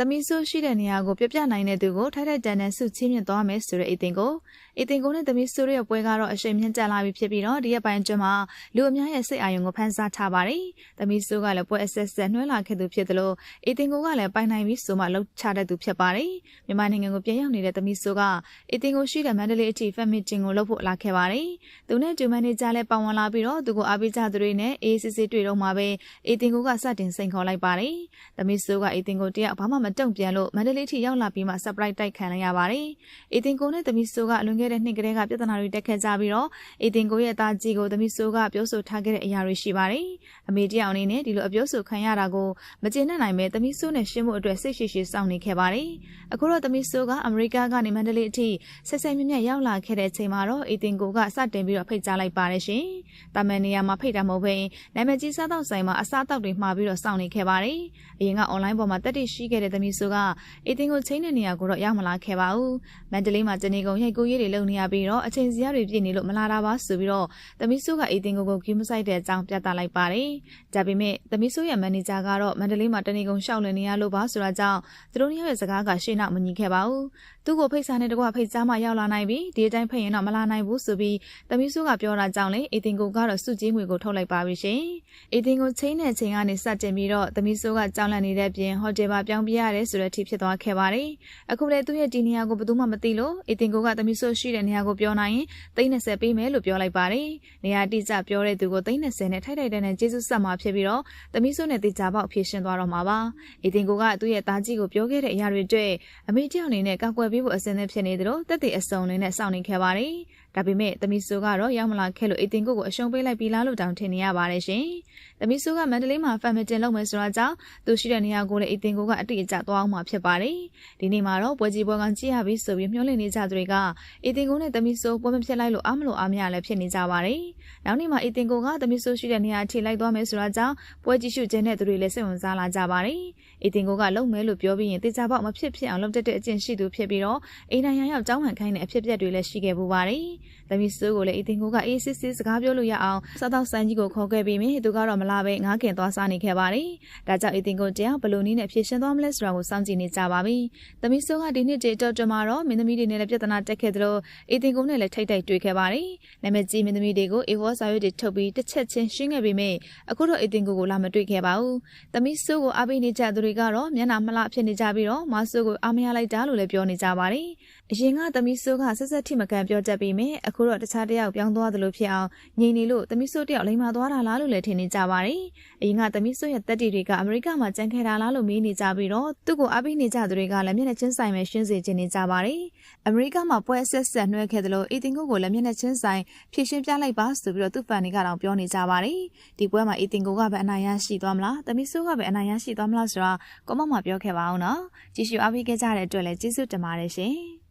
သမီးဆိုးရှိတဲ့နေရာကိုပြပြနိုင်တဲ့သူကိုထိုက်ထိုက်တန်တန်ဆုချင်းမြင့်သွားမယ်ဆိုတဲ့အီတင်ကိုအီတင်ကိုနဲ့သမီးဆိုးရဲ့ပွဲကတော့အရှိန်မြင့်တက်လာပြီဖြစ်ပြီးတော့ဒီရက်ပိုင်းအတွင်းမှာလူအများရဲ့စိတ်အာရုံကိုဖန်ဆားထားပါတယ်။သမီးဆိုးကလည်းပွဲအဆက်ဆက်နှွှဲလာခဲ့သူဖြစ်သလိုအီတင်ကိုကလည်းပိုင်နိုင်ပြီးဆိုမှလှုပ်ချတဲ့သူဖြစ်ပါတယ်။မြန်မာနိုင်ငံကိုပြန်ရောက်နေတဲ့သမီးဆိုးကအီတင်ကိုရှိတဲ့မန္တလေးအထိဖက်မစ်တင်ကိုလှုပ်ဖို့လာခဲ့ပါတယ်။သူနဲ့ဒူမန်နေဂျာလည်းပါဝင်လာပြီးတော့သူကိုအားပေးကြသူတွေနဲ့အေးစစ်စစ်တွေ့တော့မှပဲအီတင်ကိုကစတင်စိန်ခေါ်လိုက်ပါတယ်။သမီးဆိုးကအီတင်ကိုတယောက်ဘာမှမတုံ့ပြန်လို့မန္တလေးထိရောက်လာပြီးမှ surprise တိုက်ခံလိုက်ရပါတယ်။အီတင်ကိုနဲ့သမီးဆိုးကအလွန်ခဲ့တဲ့နှစ်ကလေးကပြဿနာတွေတက်ခဲ့ကြပြီးတော့အီတင်ကိုရဲ့သားကြီးကိုသမီးဆိုးကပြောဆိုထားခဲ့တဲ့အရာတွေရှိပါတယ်။အမေတယောက်အနေနဲ့ဒီလိုအပြောဆိုခံရတာကိုမကျေနပ်နိုင်ပဲသမီးဆိုးနဲ့ရှင်းဖို့အတွက်စိတ်ရှိရှိစောင့်နေခဲ့ပါတယ်။အခုတော့သမီးဆိုးကအမေရိကကနေမန္တလေးအထိဆက်ဆက်မြက်မြက်ရောက်လာခဲ့တဲ့အချိန်မှာတော့အီတင်ကိုကစတင်ပြီးတော့ဖိတ်ကြားလိုက်ပါတယ်ရှင်။တာမန်နေရာမှာဖိတ်တာမဟုတ်ဘဲနာမည်ကြီးစားတော့ဆိုင်မှာအစားအသောက်တွေမှာပြီးတော့စောင့်နေခဲ့ပါတယ်။အရင်က online ပေါ်မှာတက်တည်ရှိခဲ့တဲ့သမီးဆိုကအီတင်ကိုချိန်တဲ့နေရာကိုတော့ရောက်မလာခဲ့ပါဘူး။မန္တလေးမှာတနေကုန်ရိုက်ကူးရေးတွေလုပ်နေရပြီးတော့အချိန်စီရတွေပြည့်နေလို့မလာတာပါဆိုပြီးတော့သမီးဆိုကအီတင်ကိုကိုကီးမဆိုင်တဲ့အကြောင်းပြသလိုက်ပါတယ်။ဒါပေမဲ့သမီးဆိုရဲ့မန်နေဂျာကတော့မန္တလေးမှာတနေကုန်ရှောက်လည်နေရလို့ပါဆိုတာကြောင့်သူတို့နှစ်ယောက်ရဲ့စကားကရှေ့နောက်မညီခဲ့ပါဘူး။သူ့ကိုဖိတ်စာနဲ့တကွဖိတ်ကြားမှရောက်လာနိုင်ပြီဒီအတိုင်းဖိတ်ရင်တော့မလာနိုင်ဘူးဆိုပြီးသမီးဆိုကပြောတာကြောင့်လေအီတင်ကိုကတော့စုကြီးငွေကိုထုတ်လိုက်ပါပြီရှင်။အီတင်ကိုချိန်တဲ့ချိန်ကနေစတင်ပြီးတော့သမီးဆိုကကြောင်းလန့်နေတဲ့ပြင်ဟိုတယ်မှာပြောင်းပြရတယ်ဆိုတဲ့အထိဖြစ်သွားခဲ့ပါတယ်။အခုလေသူ့ရဲ့ဒီနေရာကိုဘယ်သူမှမသိလို့အီတင်ကိုကသမီးဆိုရှိတဲ့နေရာကိုပြောနိုင်ရင်30ပေးမယ်လို့ပြောလိုက်ပါတယ်။နေရာတိကျပြောတဲ့သူကို30နဲ့ထိုက်ထိုက်တန်းတန်းကျေးဇူးဆက်မှာဖြစ်ပြီးတော့သမီးဆိုနဲ့တေချာပေါက်ဖြည့်ရှင်းသွားတော့မှာပါ။အီတင်ကိုကသူ့ရဲ့သားကြီးကိုပြောခဲ့တဲ့အရာတွေအတွက်အမေကြောင့်အနေနဲ့ကောက်ွယ်ပေးဖို့အစင်းသင်းဖြစ်နေသလိုတက်တဲ့အစုံလေးနဲ့စောင့်နေခဲ့ပါတယ်။ဒါပေမဲ့သမီးဆိုကတော့ရောက်မလာခဲ့လို့အီတင်ကိုကိုအရှုံးပေးလိုက်ပြီလားလို့တောင်ထင်နေရပါတယ်ရှင်။သမီးဆိုကမန္တလေးမှာဖန်မတင်လုပ်မယ်ဆိုတာကြောင့်သူရှိတဲ့နေရာကိုလည်းအီတင်ကိုကအတိအကျသွားအောင်မှာဖြစ်ပါတယ်။ဒီနေ့မှာတော့ပွဲကြီးပွဲကောင်ကြည့်ရပြီဆိုပြီးမျှော်လင့်နေကြသူတွေကအီတင်ကိုနဲ့သမီးဆိုပွဲမဖြစ်လိုက်လို့အားမလို့အားမရလည်းဖြစ်နေကြပါတယ်။နောက်နေ့မှာအီတင်ကိုကသမီးဆိုရှိတဲ့နေရာထိလိုက်သွားမယ်ဆိုတာကြောင့်ပွဲကြည့်ရှုခြင်းတဲ့သူတွေလည်းစိတ်ဝင်စားလာကြပါတယ်။အီတင်ကိုကလုံမဲလို့ပြောပြီးရင်တေချာပေါက်မဖြစ်ဖြစ်အောင်လုပ်တတ်တဲ့အကျင့်ရှိသူဖြစ်ပြီးတော့အိမ်နိုင်ရရောက်ကြောင်းဟန်ခိုင်းတဲ့အဖြစ်အပျက်တွေလည်းရှိခဲ့ပူပါတယ်။သမီးဆိုကိုလည်းအီတင်ကိုကအေးစစ်စစ်စကားပြောလို့ရအောင်စားတော့ဆိုင်ကြီးကိုခေါ်ခဲ့ပြီးမြင်သူကတော့မလာပဲငားခင်သွားစားနေခဲ့ပါတယ်။ဒါကြောင့်အီတင်ကိုတရားဘလို့နည်းနဲ့ဖြည့်ရှင်းသွားမလဲဆိုတာကိုစောင့်ကြည့်နေကြပါပြီ။သမီးဆိုကဒီနှစ်တည်းတော်တော်မှာတော့မင်းသမီးတွေနဲ့လည်းပြဿနာတက်ခဲ့သလိုအီတင်ကိုနဲ့လည်းထိတ်ထိတ်တွေ့ခဲ့ပါတယ်။နာမည်ကြီးမင်းသမီးတွေကိုအေဝေါ်စာရွက်တွေထုတ်ပြီးတစ်ချက်ချင်းရှင်းခဲ့ပေမဲ့အခုတော့အီတင်ကိုကိုလာမတွေ့ခဲ့ပါဘူး။သမီးဆိုကိုအားပေးနေကြသူတွေကတော့မျက်နှာမလှဖြစ်နေကြပြီးတော့မဆိုးကိုအားမရလိုက်တာလို့လည်းပြောနေကြပါတယ်။အရင်ကသမီးဆိုးကဆက်ဆက်ထိမကန်ပြောတတ်ပြီးမြင်အခုတော့တခြားတယောက်ပြောင်းသွားသလိုဖြစ်အောင်ငြိမ်နေလို့သမီးဆိုးတယောက်လိမ္မာသွားတာလားလို့လည်းထင်နေကြပါတယ်။အရင်ကသမီးဆိုးရဲ့တက်တီတွေကအမေရိကမှာကြံခဲ့တာလားလို့မေးနေကြပြီးတော့သူ့ကိုအားပေးနေကြသူတွေကလည်းမျက်နှာချင်းဆိုင်ပဲရှင်းစေချင်နေကြပါတယ်။အမေရိကမှာပွဲဆက်ဆက်နှွှဲခဲ့သလိုအီတင်ကိုကိုလည်းမျက်နှာချင်းဆိုင်ဖြည့်ရှင်းပြလိုက်ပါဆိုပြီးတော့သူ့ဖန်တွေကတော့ပြောနေကြပါတယ်။ဒီပွဲမှာအီတင်ကိုကပဲအနိုင်ရရှိသွားမလားသမီးဆိုးကပဲအနိုင်ရရှိသွားမလားဆိုတာကောမမှာပြောခဲ့ပါအောင်နော်။ကြည့်ရှုအားပေးခဲ့ကြတဲ့အတွက်လည်းကျေးဇူးတင်ပါတယ်ရှင်။